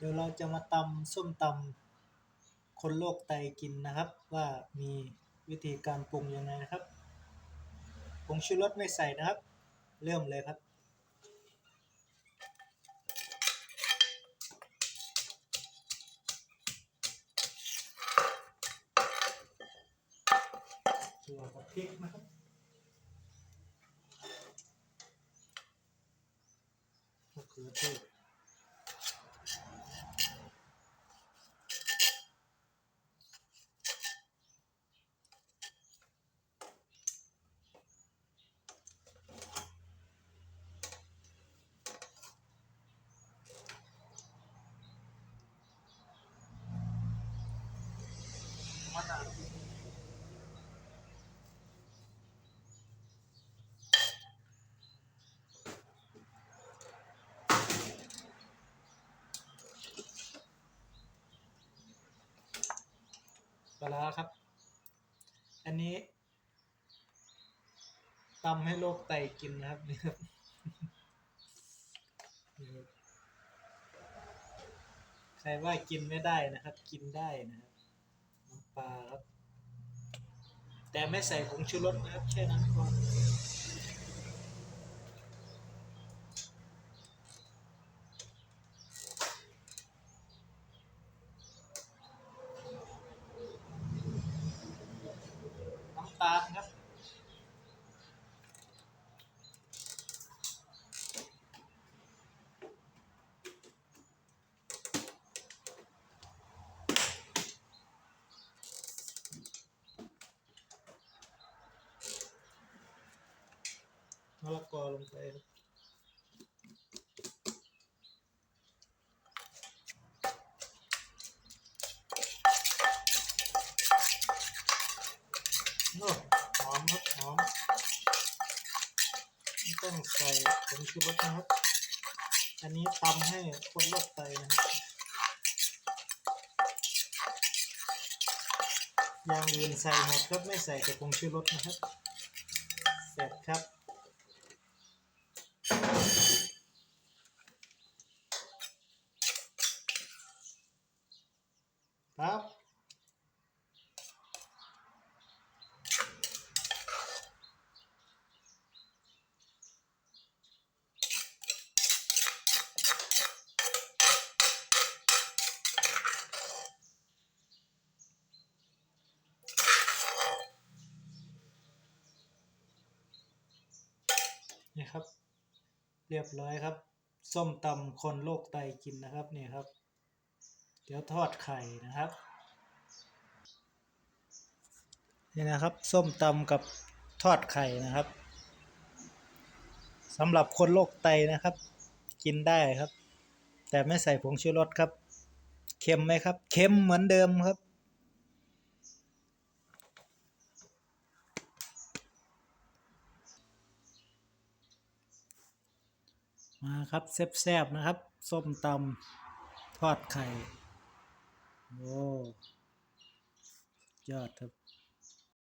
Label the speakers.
Speaker 1: เดี๋ยวเราจะมาตำส้มตำคนโรคไตกินนะครับ ว่ามีวิธีการปรุงยังไงนะครับผงชูรสไม่ใส่นะครับ เริ่มเลยครับตัวกับพริกนะครับมะเขือเทศ ปลาร้าครับ อันนี้ตำให้โรคไตกินนะครับนี่ครับใครว่ากินไม่ได้นะครับ กินได้นะครับ ปลาครับ แต่ไม่ใส่ผงชูรสนะครับ แค่นั้นก่อนน้ำตาลครับ มะละกอลงไปครับหอมครับหอมไม่ต้องใส่ผงชูรสนะครับ อันนี้ตำให้คนโรคไตนะครับอย่างอื่นใส่หมดครับไม่ใส่แต่ผงชูรสนะครับ เสร็จครับ ครับนี่ครับ เรียบร้อยครับ ส้มตำคนโรคไตกินนะครับนี่ครับ เดี๋ยวทอดไข่นะครับนี่นะครับ ส้มตำกับทอดไข่นะครับสำหรับคนโรคไตนะครับ กินได้ครับ แต่ไม่ใส่ผงชูรสครับ เค็มไหมครับ เค็มเหมือนเดิมครับ มาครับแซ่บๆนะครับ ส้มตำทอดไข่ โอ้ยอดครับ